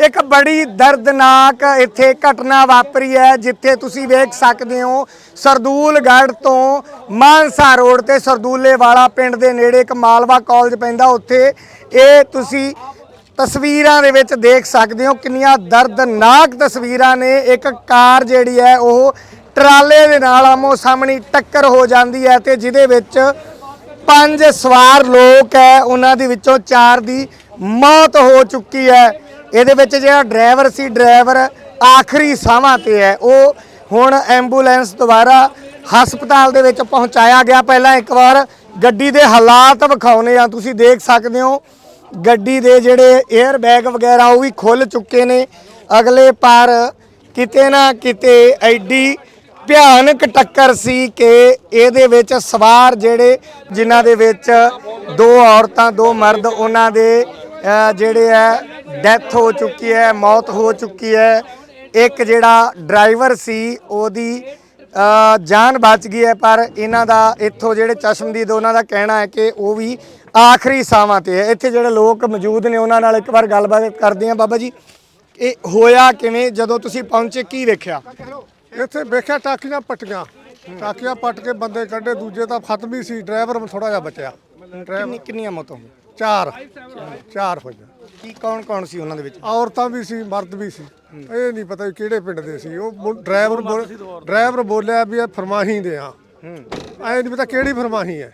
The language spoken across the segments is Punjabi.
ਇੱਕ ਬੜੀ ਦਰਦਨਾਕ ਇੱਥੇ ਘਟਨਾ ਵਾਪਰੀ ਹੈ, ਜਿੱਥੇ ਤੁਸੀਂ ਵੇਖ ਸਕਦੇ ਹੋ, ਸਰਦੂਲਗੜ੍ਹ ਤੋਂ ਮਾਨਸਾ ਰੋਡ ਤੇ ਸਰਦੂਲੇ ਵਾਲਾ ਪਿੰਡ ਦੇ ਨੇੜੇ ਇੱਕ ਮਾਲਵਾ ਕਾਲਜ ਪੈਂਦਾ, ਉੱਥੇ ਇਹ ਤੁਸੀਂ ਤਸਵੀਰਾਂ ਦੇ ਵਿੱਚ ਦੇਖ ਸਕਦੇ ਹੋ ਕਿੰਨੀਆਂ ਦਰਦਨਾਕ ਤਸਵੀਰਾਂ ਨੇ। ਇੱਕ ਕਾਰ ਜਿਹੜੀ ਹੈ, ਉਹ ਟਰਾਲੇ ਦੇ ਨਾਲ ਆਮੋ ਸਾਹਮਣੀ ਟੱਕਰ ਹੋ ਜਾਂਦੀ ਹੈ ਤੇ ਜਿਹਦੇ ਵਿੱਚ ਪੰਜ ਸਵਾਰ ਲੋਕ ਹੈ, ਉਹਨਾਂ ਦੇ ਵਿੱਚੋਂ ਚਾਰ ਦੀ ਮੌਤ ਹੋ ਚੁੱਕੀ ਹੈ। ਇਹਦੇ ਵਿੱਚ ਜਿਹੜਾ ਡਰਾਈਵਰ ਸੀ, ਡਰਾਈਵਰ ਆਖਰੀ ਸਾਹਾਂ ਤੇ ਹੈ। ਉਹ ਹੁਣ ਐਂਬੂਲੈਂਸ ਦੁਆਰਾ ਹਸਪਤਾਲ ਦੇ ਵਿੱਚ ਪਹੁੰਚਾਇਆ ਗਿਆ। ਪਹਿਲਾਂ ਇੱਕ ਵਾਰ ਗੱਡੀ ਦੇ ਹਾਲਾਤ ਵਿਖਾਉਨੇ ਆ। ਤੁਸੀਂ ਦੇਖ ਸਕਦੇ ਹੋ, ਗੱਡੀ ਦੇ ਜਿਹੜੇ 에ਅਰ ਬੈਗ ਵਗੈਰਾ ਉਹ ਵੀ ਖੁੱਲ ਚੁੱਕੇ ਨੇ। ਅਗਲੇ ਪਾਰ ਕਿਤੇ ਨਾ ਕਿਤੇ ਐਡੀ ਭਿਆਨਕ ਟੱਕਰ ਸੀ ਕਿ ਇਹਦੇ ਵਿੱਚ ਸਵਾਰ ਜਿਹੜੇ, ਜਿਨ੍ਹਾਂ ਦੇ ਵਿੱਚ ਦੋ ਔਰਤਾਂ, ਦੋ ਮਰਦ, ਉਹਨਾਂ ਦੇ ਜਿਹੜੇ ਹੈ ਡੈਥ ਹੋ ਚੁੱਕੀ ਹੈ ਮੌਤ ਹੋ ਚੁੱਕੀ ਹੈ। ਇੱਕ ਜਿਹੜਾ ਡਰਾਈਵਰ ਸੀ ਉਹਦੀ ਜਾਨ ਬਚ ਗਈ ਹੈ ਪਰ ਇਹਨਾਂ ਦਾ ਇੱਥੋਂ ਜਿਹੜੇ ਚਸ਼ਮਦੀਦ ਉਹਨਾਂ ਦਾ ਕਹਿਣਾ ਹੈ ਕਿ ਉਹ ਵੀ ਆਖਰੀ ਸਾਹਾਂ ਤੇ ਹੈ। ਇੱਥੇ ਜਿਹੜੇ ਲੋਕ ਮੌਜੂਦ ਨੇ ਉਹਨਾਂ ਨਾਲ ਇੱਕ ਵਾਰ ਗੱਲਬਾਤ ਕਰਦੇ ਹਾਂ। ਬਾਬਾ ਜੀ ਇਹ ਹੋਇਆ ਕਿਵੇਂ? ਜਦੋਂ ਤੁਸੀਂ ਪਹੁੰਚੇ ਕੀ ਵੇਖਿਆ? ਇੱਥੇ ਵੇਖਿਆ ਟਾਕੀਆਂ ਪੱਟੀਆਂ। ਟਾਕੀਆਂ ਪੱਟ ਕੇ ਬੰਦੇ ਕੱਢੇ ਦੂਜੇ ਤਾਂ ਖਤਮ ਹੀ ਸੀ। ਡਰਾਈਵਰ ਥੋੜਾ ਜਿਹਾ ਬਚਿਆ। ਕਿੰਨੀ ਕਿੰਨੀਆਂ ਮੌਤਾਂ ਚਾਰ। ਚਾਰ ਹੋਈਆਂ। ਕੀ ਕੌਣ ਕੌਣ ਸੀ ਉਹਨਾਂ ਦੇ ਵਿੱਚ? ਔਰਤਾਂ ਵੀ ਸੀ ਮਰਦ ਵੀ ਸੀ। ਇਹ ਨਹੀਂ ਪਤਾ ਵੀ ਕਿਹੜੇ ਪਿੰਡ ਦੇ ਸੀ। ਉਹ ਮੁੰ- ਡਰਾਈਵਰ ਬੋਲ- ਡਰਾਈਵਰ ਬੋਲਿਆ ਵੀ ਇਹ ਫਰਮਾਹੀ ਦੇ ਆ। ਐ ਨਹੀਂ ਪਤਾ ਕਿਹੜੀ ਫਰਮਾਹੀ ਹੈ।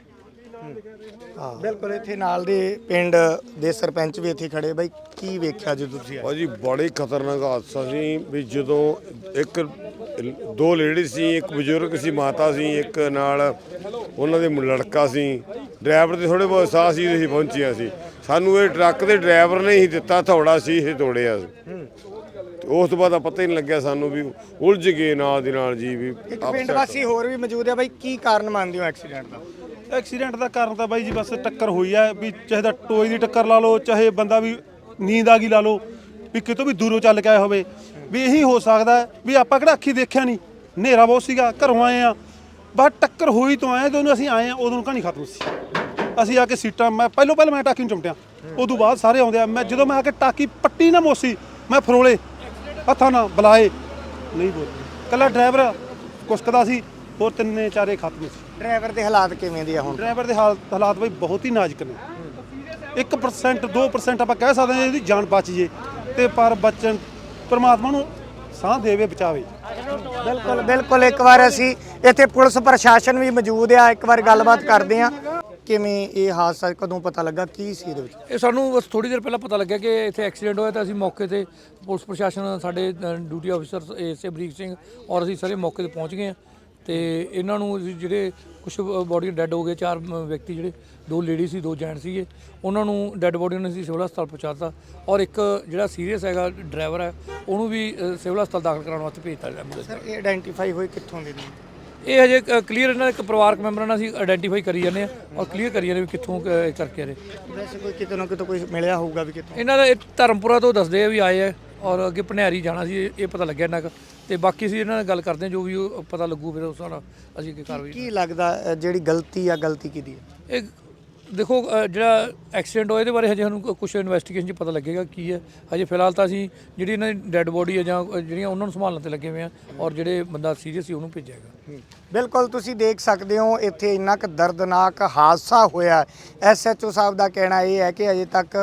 ਬਿਲਕੁਲ ਇੱਥੇ ਨਾਲ ਦੇ ਪਿੰਡ ਦੇ ਸਰਪੰਚ ਵੀ ਇੱਥੇ ਖੜੇ ਬਾਈ ਕੀ ਵੇਖਿਆ ਜਦੋਂ ਤੁਸੀਂ ਆਏ ਭਾਜੀ ਬੜੀ ਖਤਰਨਾਕ ਹਾਦਸਾ ਸੀ ਵੀ ਜਦੋਂ ਇੱਕ ਦੋ ਲੇਡੀ ਸੀ ਇੱਕ ਬਜ਼ੁਰਗ ਸੀ ਮਾਤਾ ਸੀ ਇੱਕ ਨਾਲ ਉਹਨਾਂ ਦੇ ਮੁੰ- ਲੜਕਾ ਸੀ। ਡਰਾਈਵਰ ਦੇ ਥੋੜੇ ਬਹੁਤ ਸਾਹ ਸੀ ਅਸੀਂ ਪਹੁੰਚੀਆਂ ਸੀ। ਸਾਨੂੰ ਇਹ ਟਰੱਕ ਦੇ ਡਰਾਈਵਰ ਨੇ ਹੀ ਦਿੱਤਾ ਥੋੜਾ ਸੀ ਇਹ ਤੋੜਿਆ ਉਸ ਤੋਂ ਬਾਅਦ ਪਤਾ ਹੀ ਨਹੀਂ ਲੱਗਿਆ ਸਾਨੂੰ ਵੀ ਉਲਝ ਗਏ ਨਾਲ ਦੀ ਨਾਲ ਜੀ ਵੀ ਇੱਕ ਪਿੰਡ ਵਾਸੀ ਹੋਰ ਵੀ ਮੌਜੂਦ ਹੈ ਬਾਈ ਕੀ ਕਾਰਨ ਮੰਨਦੇ ਹੋ ਐਕਸੀਡੈਂਟ ਦਾ? ਐਕਸੀਡੈਂਟ ਦਾ ਕਾਰਨ ਤਾਂ ਬਾਈ ਜੀ ਬਸ ਟੱਕਰ ਹੋਈ ਹੈ ਵੀ ਚਾਹੇ ਤਾਂ ਟੋਏ ਦੀ ਟੱਕਰ ਲਾ ਲਓ ਚਾਹੇ ਬੰਦਾ ਵੀ ਨੀਂਦ ਆ ਗਈ ਲਾ ਲਓ ਵੀ ਕਿਤੋਂ ਵੀ ਦੂਰੋਂ ਚੱਲ ਕੇ ਆਇਆ ਹੋਵੇ। ਵੀ ਇਹੀ ਹੋ ਸਕਦਾ ਵੀ ਆਪਾਂ ਕਿਹੜਾ ਅੱਖੀ ਦੇਖਿਆ ਨਹੀਂ। ਹਨੇਰਾ ਬਹੁਤ ਸੀਗਾ ਘਰੋਂ ਆਏ ਆ। ਬਸ ਟੱਕਰ ਹੋਈ ਤੋਂ ਆਏ ਜਦੋਂ ਅਸੀਂ ਆਏ ਆ ਉਦੋਂ ਕਹਾਣੀ ਖਤਮ ਸੀ। ਅਸੀਂ ਆ ਕੇ ਸੀਟਾਂ ਮੈਂ ਪਹਿਲੋਂ ਪਹਿਲਾਂ ਮੈਂ ਟਾਕੀ ਨੂੰ ਚਮਟਿਆ। ਉਦੋਂ ਬਾਅਦ ਸਾਰੇ ਆਉਂਦੇ ਆ। ਮੈਂ ਜਦੋਂ ਮੈਂ ਆ ਕੇ ਟਾਕੀ ਪੱਟੀ ਨਾ ਮੋਸੀ ਮੈਂ ਫਰੋਲੇ ਹੱਥਾਂ ਨਾਲ ਬੁਲਾਏ। ਨਹੀਂ ਬੋਲ ਕੱਲਾ ਡਰਾਈਵਰ ਕੁਸਕਦਾ ਸੀ ਹੋਰ ਤਿੰਨੇ ਚਾਰੇ ਖਤਮ ਸੀ ਡਰਾਈਵਰ ਦੇ ਹਾਲਾਤ ਕਿਵੇਂ ਦੇ ਆ ਹੁਣ? ਡਰਾਈਵਰ ਦੇ ਹਾਲ- ਹਾਲਾਤ ਬਈ ਬਹੁਤ ਹੀ ਨਾਜ਼ੁਕ ਨੇ। 1% 2% ਆਪਾਂ ਕਹਿ ਸਕਦੇ ਹਾਂ ਇਹਦੀ ਜਾਨ ਬਚ ਜੇ। ਤੇ ਪਰ ਬਚਨ ਪ੍ਰਮਾਤਮਾ ਨੂੰ ਸਾਹ ਦੇਵੇ ਬਚਾਵੇ। ਬਿਲਕੁਲ ਬਿਲਕੁਲ। ਇੱਕ ਵਾਰ ਅਸੀਂ ਇੱਥੇ ਪੁਲਿਸ ਪ੍ਰਸ਼ਾਸਨ ਵੀ ਮੌਜੂਦ ਆ। ਇੱਕ ਵਾਰ ਗੱਲਬਾਤ ਕਰਦੇ ਆ ਕਿਵੇਂ ਇਹ ਹਾਦਸਾ ਕਦੋਂ ਪਤਾ ਲੱਗਾ? ਕੀ ਸੀ ਇਹਦੇ ਵਿੱਚ? ਇਹ ਸਾਨੂੰ ਬਸ ਥੋੜੀ ਦੇਰ ਪਹਿਲਾਂ ਪਤਾ ਲੱਗਿਆ ਕਿ ਇੱਥੇ ਐਕਸੀਡੈਂਟ ਹੋਇਆ ਤਾਂ ਅਸੀਂ ਮੌਕੇ ਤੇ ਪੁਲਿਸ ਪ੍ਰਸ਼ਾਸਨ ਸਾਡੇ ਡਿਊਟੀ ਅਫਸਰ ਏਸੇ ਬਰੀਕ ਸਿੰਘ ਔਰ ਅਸੀਂ ਸਾਰੇ ਮੌਕੇ ਤੇ ਪਹੁੰਚ ਗਏ ਹਾਂ। ਤੇ ਇਹਨਾਂ ਨੂੰ ਅਸੀਂ ਜਿਹੜੇ ਕੁਝ ਬੋਡੀ ਡੈੱਡ ਹੋ ਗਏ ਚਾਰ ਵਿਅਕਤੀ ਜਿਹੜੇ ਦੋ ਲੇਡੀ ਸੀ ਦੋ ਜੈਂਟ ਸੀਗੇ ਉਹਨਾਂ ਨੂੰ ਡੈੱਡ ਬੋਡੀ ਨੂੰ ਅਸੀਂ ਸਿਵਲ ਹਸਪਤਾਲ ਪਹੁੰਚਾਤਾ ਔਰ ਇੱਕ ਜਿਹੜਾ ਸੀਰੀਅਸ ਹੈਗਾ ਡਰਾਈਵਰ ਹੈ ਉਹਨੂੰ ਵੀ ਸਿਵਲ ਹਸਪਤਾਲ ਦਾਖਲ ਕਰਾਉਣ ਵਾਸਤੇ ਭੇਜਤਾ ਐਂਬੂਲੈਂਸ ਸਰ ਇਹ ਆਇਡੈਂਟੀਫਾਈ ਹੋਏ ਕਿੱਥੋਂ ਦੇ ਨੇ? ਇਹ ਹਜੇ ਕਲੀਅਰ ਇਹਨਾਂ ਦੇ ਇੱਕ ਪਰਿਵਾਰਕ ਮੈਂਬਰਾਂ ਨਾਲ ਅਸੀਂ ਆਇਡੈਂਟੀਫਾਈ ਕਰੀ ਜਾਂਦੇ ਆ ਔਰ ਕਲੀਅਰ ਕਰੀ ਜਾਂਦੇ ਵੀ ਕਿੱਥੋਂ ਅ, ਕਰਕੇ ਆ ਰਹੇ ਵੈਸੇ ਕੋਈ ਕਿਤੇ ਨਾ ਕਿਤੇ ਕੋਈ ਮਿਲਿਆ ਹੋਊਗਾ ਵੀ ਕਿੱਥੋਂ? ਇਹਨਾਂ ਦਾ ਇਹ ਧਰਮਪੁਰਾ ਤੋਂ ਦੱਸਦੇ ਆ ਵੀ ਆਏ ਆ ਔਰ ਅੱਗੇ ਭਨਿਆਰੀ ਜਾਣਾ ਸੀ ਇਹ- ਇਹ ਪਤਾ ਲੱਗਿਆ ਇਹਨਾਂ ਕੁ ਤੇ ਬਾਕੀ ਅਸੀਂ ਇਹਨਾਂ ਨਾਲ ਗੱਲ ਕਰਦੇ ਹਾਂ ਜੋ ਵੀ ਉਹ ਪਤਾ ਲੱਗੂ ਫਿਰ ਉਸ ਹਿਸਾਬ ਨਾਲ ਅਸੀਂ ਅੱਗੇ ਕਾਰਵਾਈ ਕੀ ਲੱਗਦਾ ਅ, ਜਿਹੜੀ ਗਲਤੀ ਆ ਗਲਤੀ ਕਿਹਦੀ ਹੈ ਇਹ ਦੇਖੋ ਅ, ਜਿਹੜਾ ਐਕਸੀਡੈਂਟ ਹੋਇਆ ਇਹਦੇ ਬਾਰੇ ਹਜੇ ਸਾਨੂੰ ਕੁਝ ਇਨਵੈਸਟੀਗੇਸ਼ਨ 'ਚ ਪਤਾ ਲੱਗੇਗਾ ਕੀ ਹੈ। ਹਜੇ ਫਿਲਹਾਲ ਤਾਂ ਅਸੀਂ ਜਿਹੜੀ ਇਹਨਾਂ ਦੀ ਡੈੱਡ ਬੋਡੀ ਹੈ ਜਾਂ ਅ, ਜਿਹੜੀਆਂ ਉਹਨਾਂ ਨੂੰ ਸੰਭਾਲਣ ਤੇ ਲੱਗੇ ਹੋਏ ਆ ਔਰ ਜਿਹੜੇ ਬੰਦਾ ਸੀਰੀਅਸ ਸੀ ਉਹਨੂੰ ਭੇਜਿਆ ਹੈਗਾ। ਬਿਲਕੁਲ ਤੁਸੀਂ ਦੇਖ ਸਕਦੇ ਹੋ ਇੱਥੇ ਇੰਨਾ ਕੁ ਦਰਦਨਾਕ ਹਾਦਸਾ ਹੋਇਆ। ਐਸਐਚਓ ਸਾਹਿਬ ਦਾ ਕਹਿਣਾ ਇਹ ਹੈ ਕਿ ਅਜੇ ਤੱਕ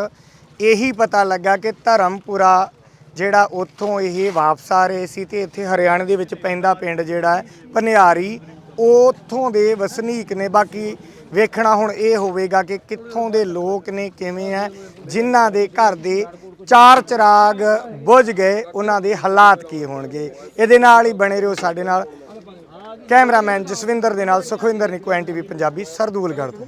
ਇਹੀ ਪਤਾ ਲੱਗਾ ਕਿ ਧਰਮਪੁਰਾ ਜਿਹੜਾ ਉੱਥੋਂ ਇਹ ਵਾਪਸ ਆ ਰਹੇ ਸੀ ਤੇ ਇੱਥੇ ਹਰਿਆਣੇ ਦੇ ਵਿੱਚ ਪੈਂਦਾ ਪਿੰਡ ਜਿਹੜਾ ਹੈ ਭਨਿਆਰੀ ਉੱਥੋਂ ਦੇ ਵਸਨੀਕ ਨੇ। ਬਾਕੀ ਵੇਖਣਾ ਹੁਣ ਇਹ ਹੋਵੇਗਾ ਕਿ ਕਿੱਥੋਂ ਦੇ ਲੋਕ ਨੇ, ਕਿਵੇਂ ਹੈ, ਜਿਨ੍ਹਾਂ ਦੇ ਘਰ ਦੇ ਚਾਰ ਚਿਰਾਗ ਬੁਝ ਗਏ, ਉਹਨਾਂ ਦੇ ਹਾਲਾਤ ਕੀ ਹੋਣਗੇ। ਇਹਦੇ ਨਾਲ ਹੀ ਬਣੇ ਰਹੋ ਸਾਡੇ ਨਾਲ ਕੈਮਰਾਮੈਨ ਜਸਵਿੰਦਰ ਦੇ ਨਾਲ ਸੁਖਵਿੰਦਰ ਨਿਕੋ ਐਨਟੀਵੀ ਪੰਜਾਬੀ ਸਰਦੂਲਗੜ੍ਹ ਤੋਂ।